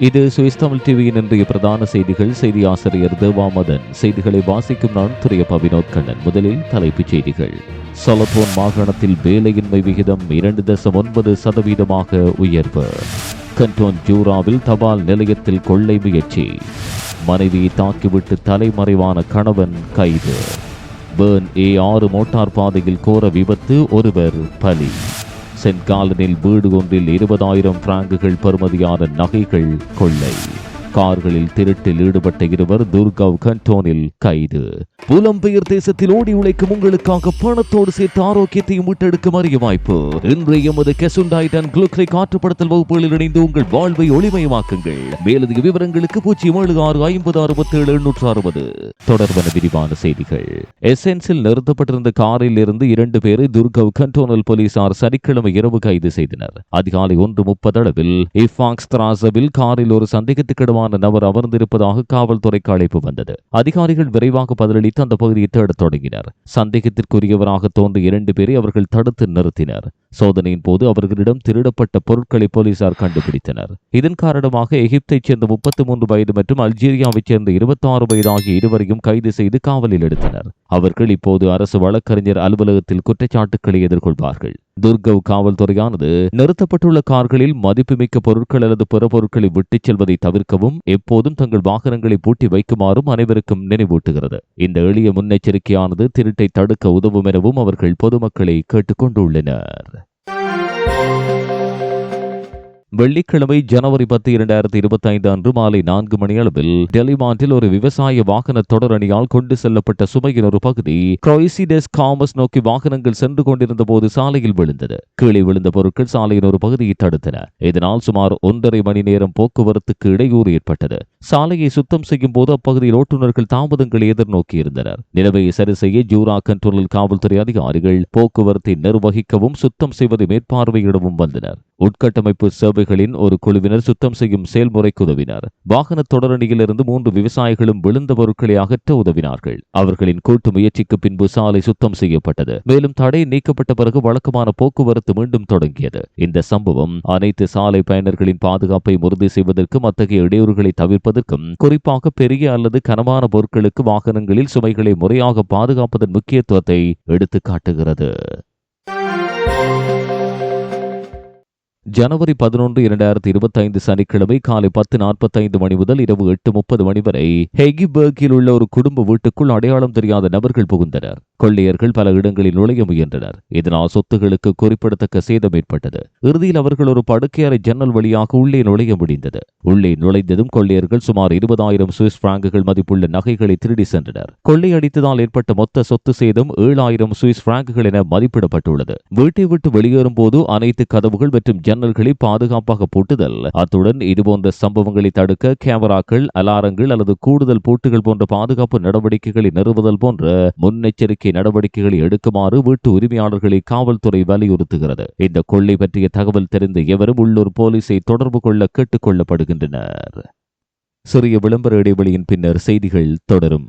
இது சுவிஸ் தமிழ் டிவியின் இன்றைய பிரதான செய்திகள். செய்தி ஆசிரியர் தேவாமதன். செய்திகளை வாசிக்கும் நான் துறைய பவினோத் கண்ணன். முதலில் தலைப்புச் செய்திகள். சொலபோன் மாகாணத்தில் வேலையின்மை விகிதம் இரண்டு தசம் ஒன்பது சதவீதமாக உயர்வு. கண்டோன் ஜூராவில் தபால் நிலையத்தில் கொள்ளை முயற்சி. மனைவியை தாக்கிவிட்டு தலைமறைவான கணவன் கைது. பேர்ன் ஏ ஆறு மோட்டார் பாதையில் கோர விபத்து ஒருவர் பலி. சென்காலனில் வீடு ஒன்றில் இருபதாயிரம் பிராங்குகள் பெறுமதியான நகைகள் கொள்ளை. கார்களில் திருட்டில் ஈடுபட்ட இருவர் துர்காவ் கண்டோனில் கைது. புலம்பெயர் தேசத்தில் ஓடி உழைக்கும் உங்களுக்காக பணத்தோடு சேர்த்து ஆரோக்கியத்தையும் மீட்டெடுக்கும் அரிய வாய்ப்பு. இன்றைய எமது கெசுண்டாய்ட் அண்ட் குளுக்ரை காற்றுப்படுத்தல் வகுப்புகளில் இணைந்து உங்கள் வாழ்வை ஒளிமயமாக்குங்கள். மேலதிக விவரங்களுக்கு பூஜ்ஜியம் ஏழு ஆறு ஐம்பது அறுபத்தி ஏழு எண்ணூற்று அறுபது. தொடர்பான விரிவான செய்திகள். எசென்ஸில் நிறுத்தப்பட்டிருந்த காரில் இருந்து இரண்டு பேரை துர்கவ் கண்டோனல் போலீசார் சனிக்கிழமை இரவு கைது செய்தனர். அதிகாலை ஒன்று முப்பது அளவில் இஃபாக்ஸ் திராசவில் காரில் ஒரு சந்தேகத்துக்கிடமான நபர் அமர்ந்திருப்பதாக காவல்துறைக்கு அழைப்பு வந்தது. அதிகாரிகள் விரைவாக பதிலளித்து அந்த பகுதியை தேடத் தொடங்கினர். சந்தேகத்திற்குரியவராக தோன்றிய இரண்டு பேரை அவர்கள் தடுத்து நிறுத்தினர். சோதனையின் போது அவர்களிடம் திருடப்பட்ட பொருட்களை போலீசார் கண்டுபிடித்தனர். இதன் காரணமாக எகிப்தைச் சேர்ந்த முப்பத்தி மூன்று வயது மற்றும் அல்ஜீரியாவைச் சேர்ந்த இருபத்தி ஆறு வயது ஆகிய இருவரையும் கைது செய்து காவலில் எடுத்தனர். அவர்கள் இப்போது அரசு வழக்கறிஞர் அலுவலகத்தில் குற்றச்சாட்டுக்களை எதிர்கொள்வார்கள். துர்கவ் காவல்துறையானது நிறுத்தப்பட்டுள்ள கார்களில் மதிப்புமிக்க பொருட்கள் அல்லது பிற பொருட்களை விட்டுச் செல்வதை தவிர்க்கவும் எப்போதும் தங்கள் வாகனங்களை பூட்டி வைக்குமாறும் அனைவருக்கும் நினைவூட்டுகிறது. இந்த எளிய முன்னெச்சரிக்கையானது திருட்டை தடுக்க உதவும் எனவும் அவர்கள் பொதுமக்களை கேட்டுக்கொண்டுள்ளனர். Thank you. வெள்ளிக்கிழமை ஜனவரி பத்து இரண்டாயிரத்தி இருபத்தி ஐந்து அன்று மாலை நான்கு மணி அளவில் டெலிமாண்டில் ஒரு விவசாய வாகன தொடரணியால் கொண்டு செல்லப்பட்ட சுமையின் ஒரு பகுதி கிரோய்சிடெஸ் காமஸ் நோக்கி வாகனங்கள் சென்று கொண்டிருந்த போது சாலையில் விழுந்தது. கீழே விழுந்த பொருட்கள் சாலையின் ஒரு பகுதியை தடுத்தன. இதனால் சுமார் ஒன்றரை மணி நேரம் போக்குவரத்துக்கு இடையூறு ஏற்பட்டது. சாலையை சுத்தம் செய்யும் போது அப்பகுதியில் ஓட்டுநர்கள் தாமதங்களை எதிர்நோக்கியிருந்தனர். நிலவையை சரி செய்ய ஜூரா கண்ட்ரோலில் காவல்துறை அதிகாரிகள் போக்குவரத்தை நிர்வகிக்கவும் சுத்தம் செய்வதை மேற்பார்வையிடவும் வந்தனர். உட்கட்டமைப்பு சேவைகளின் ஒரு குழுவினர் சுத்தம் செய்யும் செயல்முறைக்கு உதவினர். வாகன தொடரணியிலிருந்து மூன்று விவசாயிகளும் விழுந்த பொருட்களை அகற்ற உதவினார்கள். அவர்களின் கூட்டு முயற்சிக்கு பின்பு சாலை சுத்தம் செய்யப்பட்டது. மேலும் தடை நீக்கப்பட்ட பிறகு வழக்கமான போக்குவரத்து மீண்டும் தொடங்கியது. இந்த சம்பவம் அனைத்து சாலை பயணர்களின் பாதுகாப்பை உறுதி செய்வதற்கும் அத்தகைய இடையூறுகளை தவிர்ப்பதற்கும் குறிப்பாக பெரிய அல்லது கனமான பொருட்களுக்கு வாகனங்களில் சுமைகளை முறையாக பாதுகாப்பதன் முக்கியத்துவத்தை எடுத்துக் ஜனவரி பதினொன்று இரண்டாயிரத்தி இருபத்தி ஐந்து சனிக்கிழமை காலை பத்து நாற்பத்தைந்து மணி முதல் இரவு எட்டு முப்பது மணி வரை ஹெகிபர்கில் உள்ள ஒரு குடும்ப வீட்டுக்குள் அடையாளம் தெரியாத நபர்கள் புகுந்தனர். கொள்ளையர்கள் பல இடங்களில் நுழைய முயன்றனர். இதனால் சொத்துகளுக்கு குறிப்பிடத்தக்க சேதம் ஏற்பட்டது. இறுதியில் அவர்கள் ஒரு படுக்கையறை ஜன்னல் வழியாக உள்ளே நுழைய முடிந்தது. உள்ளே நுழைந்ததும் கொள்ளையர்கள் சுமார் இருபதாயிரம் சுவிஸ் பிராங்குகள் மதிப்புள்ள நகைகளை திருடி சென்றனர். கொள்ளையடித்ததால் ஏற்பட்ட மொத்த சொத்து சேதம் ஏழாயிரம் சுவிஸ் பிராங்குகள் என மதிப்பிடப்பட்டுள்ளது. வீட்டை விட்டு வெளியேறும் போது அனைத்து கதவுகள் மற்றும் ஜன்னல்களை பாதுகாப்பாக பூட்டுதல். அத்துடன் இதுபோன்ற சம்பவங்களை தடுக்க கேமராக்கள் அலாரங்கள் அல்லது கூடுதல் பூட்டுகள் போன்ற பாதுகாப்பு நடவடிக்கைகளை நிறுவுதல் போன்ற முன்னெச்சரிக்கை நடவடிக்கைகளை எடுக்குமாறு வீட்டு உரிமையாளர்களை காவல்துறை வலியுறுத்துகிறது. இந்த கொள்ளை பற்றிய தகவல் தெரிந்த எவரும் உள்ளூர் போலீசை தொடர்பு கொள்ள கேட்டுக் கொள்ளப்படுகின்றனர் சிறிய விளம்பர இடைவெளியின் பின்னர் செய்திகள் தொடரும்.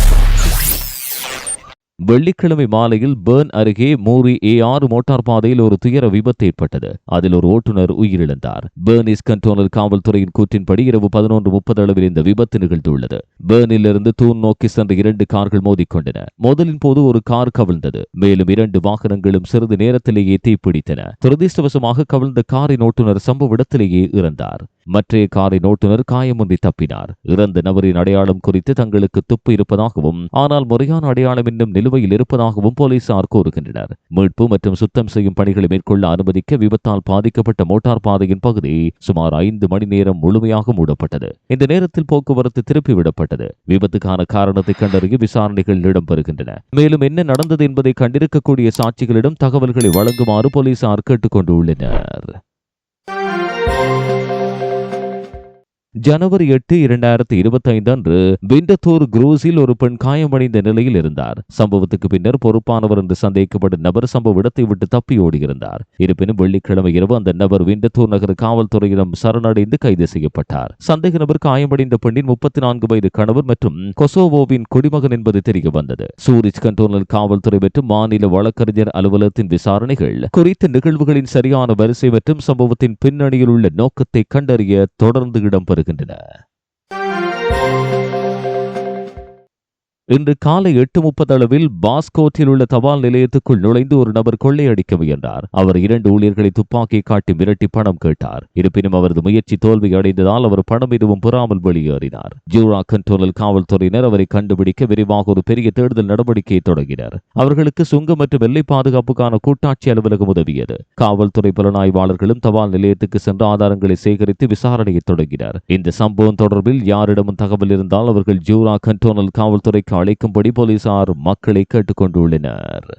வெள்ளிக்கிழமை மாலையில் பேர்ன் அருகே மூரி ஏ ஆறு மோட்டார் பாதையில் ஒரு துயர விபத்து ஏற்பட்டது. அதில் ஒரு ஓட்டுநர் உயிரிழந்தார். பேர்னிஸ் கண்டோனல் காவல்துறையின் கூற்றின்படி இரவு பதினொன்று முப்பது அளவில் இந்த விபத்து நிகழ்ந்துள்ளது. பேர்னில் இருந்து தூண் நோக்கி சென்ற இரண்டு கார்கள் மோதிக்கொண்டன. மோதலின் போது ஒரு கார் கவிழ்ந்தது. மேலும் இரண்டு வாகனங்களும் சிறிது நேரத்திலேயே தீப்பிடித்தன. துரதிருஷ்டவசமாக கவிழ்ந்த காரின் ஓட்டுநர் சம்பவ இடத்திலேயே இறந்தார். மற்றைய காரின் ஓட்டுநர் காயமின்றி தப்பினார். இறந்த நபரின் அடையாளம் குறித்து தங்களுக்கு துப்பு இருப்பதாகவும் ஆனால் முறையான அடையாளம் இன்னும் நிலுவையில் இருப்பதாகவும் போலீசார் கூறுகின்றனர். மீட்பு மற்றும் சுத்தம் செய்யும் பணிகளை மேற்கொள்ள அனுமதிக்க விபத்தால் பாதிக்கப்பட்ட மோட்டார் பாதையின் பகுதி சுமார் ஐந்து மணி நேரம் முழுமையாக மூடப்பட்டது. இந்த நேரத்தில் போக்குவரத்து திருப்பி விடப்பட்டது விபத்துக்கான காரணத்தை கண்டறிய விசாரணைகள் இடம்பெறுகின்றன. மேலும் என்ன நடந்தது என்பதை கண்டிருக்கக்கூடிய சாட்சிகளிடம் தகவல்களை வழங்குமாறு போலீசார் கேட்டுக் கொண்டுள்ளனர் ஜனவரி எட்டு இரண்டாயிரத்தி இருபத்தி ஐந்து அன்று விண்டத்தூர் குரூஸில் ஒரு பெண் காயமடைந்த நிலையில் இருந்தார். சம்பவத்துக்கு பின்னர் பொறுப்பானவர் என்று சந்தேகிக்கப்பட்ட நபர் சம்பவ இடத்தை விட்டு தப்பியோடியிருந்தார் இருப்பினும் வெள்ளிக்கிழமை இரவு அந்த நபர் விண்டத்தூர் நகர காவல்துறையிடம் சரணடைந்து கைது செய்யப்பட்டார். சந்தேக நபர் காயமடைந்த பெண்ணின் முப்பத்தி நான்கு வயது கணவர் மற்றும் கொசோவோவின் குடிமகன் என்பது தெரிய வந்தது. சூரிஜ் கண்டோனல் காவல்துறை மற்றும் மாநில வழக்கறிஞர் அலுவலகத்தின் விசாரணைகள் குறித்த நிகழ்வுகளின் சரியான வரிசை மற்றும் சம்பவத்தின் பின்னணியில் உள்ள நோக்கத்தை கண்டறிய தொடர்ந்து இடம்பெறும் இடம்பெறுகின்றன இன்று காலை எட்டு முப்பது அளவில் பாஸ்கோட்டில் உள்ள தபால் நிலையத்துக்குள் நுழைந்து ஒரு நபர் கொள்ளையடிக்க முயன்றார். அவர் இரண்டு ஊழியர்களை துப்பாக்கி காட்டி மிரட்டி பணம் கேட்டார். இருப்பினும் அவரது முயற்சி தோல்வி அடைந்ததால் அவர் பணம் எதுவும் பெறாமல் வெளியேறினார். ஜூரா கண்ட்ரோலல் காவல்துறையினர் அவரை கண்டுபிடிக்க விரிவாக ஒரு பெரிய தேடுதல் நடவடிக்கையை தொடங்கினர். அவர்களுக்கு சுங்க மற்றும் எல்லை பாதுகாப்புக்கான கூட்டாட்சி அலுவலகம் உதவியது. காவல்துறை புலனாய்வாளர்களும் தபால் நிலையத்துக்கு சென்று ஆதாரங்களை சேகரித்து விசாரணையை தொடங்கினர். இந்த சம்பவம் தொடர்பில் யாரிடமும் தகவல் இருந்தால் அவர்கள் ஜூரா கண்டோனல் காவல்துறைக்கு அளிக்கும்படி போலீசார் மக்களை கேட்டுக்கொண்டுள்ளனர்.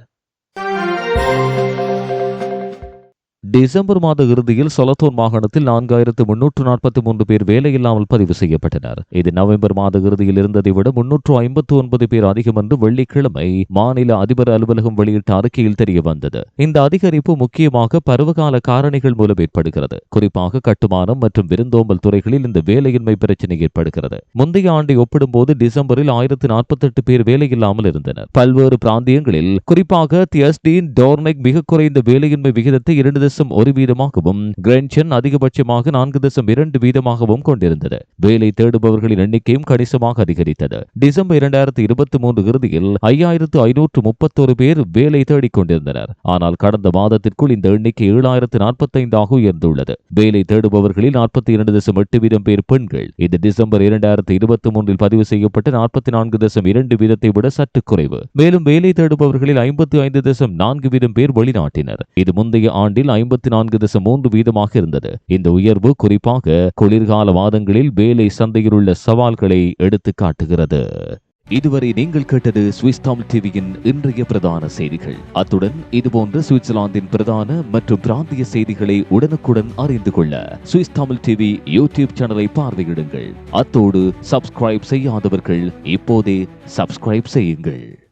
டிசம்பர் மாத இறுதியில் சொலத்தூர் மாகாணத்தில் நான்காயிரத்து முன்னூற்று நாற்பத்தி மூன்று பேர் வேலையில்லாமல் பதிவு செய்யப்பட்டனர். இது நவம்பர் மாத இறுதியில் இருந்ததை விட முன்னூற்று ஐம்பத்து ஒன்பது பேர் அதிகம் என்று வெள்ளிக்கிழமை மாநில அதிபர் அலுவலகம் வெளியிட்ட அறிக்கையில் தெரிய வந்தது. இந்த அதிகரிப்பு முக்கியமாக பருவகால காரணிகள் மூலம் ஏற்படுகிறது. குறிப்பாக கட்டுமானம் மற்றும் விருந்தோம்பல் துறைகளில் இந்த வேலையின்மை பிரச்சினை ஏற்படுகிறது. முந்தைய ஆண்டை ஒப்பிடும்போது டிசம்பரில் ஆயிரத்து நாற்பத்தெட்டு பேர் வேலையில்லாமல் இருந்தனர். பல்வேறு பிராந்தியங்களில் குறிப்பாக தியஸ்டின் டோர்னெக் மிக குறைந்த வேலையின்மை விகிதத்தை இரண்டு தசம் ஒரு வீதமாகவும் கிரென்சன் அதிகபட்சமாக நான்கு தசம் இரண்டு வீதமாகவும் கொண்டிருந்தது. வேலை தேடுபவர்களின் எண்ணிக்கையும் கணிசமாக அதிகரித்தது. டிசம்பர் இரண்டாயிரத்தி இருபத்தி மூன்று இறுதியில் ஐயாயிரத்து ஐநூற்று முப்பத்தோரு பேர் வேலை தேடிக் கொண்டிருந்தனர். ஆனால் கடந்த மாதத்திற்குள் இந்த எண்ணிக்கை ஏழாயிரத்து நாற்பத்தைந்தாக உயர்ந்துள்ளது. வேலை தேடுபவர்களில் நாற்பத்தி இரண்டு தசம் எட்டு வீதம் பேர் பெண்கள். இது டிசம்பர் இரண்டாயிரத்தி இருபத்தி மூன்றில் பதிவு செய்யப்பட்ட நாற்பத்தி நான்கு தசம் இரண்டு வீதத்தை விட சற்று குறைவு. மேலும் வேலை தேடுபவர்களில் ஐம்பத்தி ஐந்து தசம் நான்கு வீதம் பேர் வெளிநாட்டினர். இது முந்தைய ஆண்டில் ஐம்பத்தி நான்கு தசம் மூன்று வீதமாக இருந்தது. இந்த உயர்வு குறிப்பாக குளிர்கால மாதங்களில் வேலை சந்தையில் உள்ள சவால்களை எடுத்து காட்டுகிறது. இதுவரை நீங்கள் கேட்டது சுவிஸ் தமிழ் டிவியின் இன்றைய பிரதான செய்திகள். அத்துடன் இதுபோன்ற சுவிட்சர்லாந்தின் பிரதான மற்றும் பிராந்திய செய்திகளை உடனுக்குடன் அறிந்து கொள்ள சுவிஸ் தமிழ் டிவி யூடியூப் சேனலை பார்வையிடுங்கள். அத்தோடு சப்ஸ்கிரைப் செய்யாதவர்கள் இப்போதே சப்ஸ்கிரைப் செய்யுங்கள்.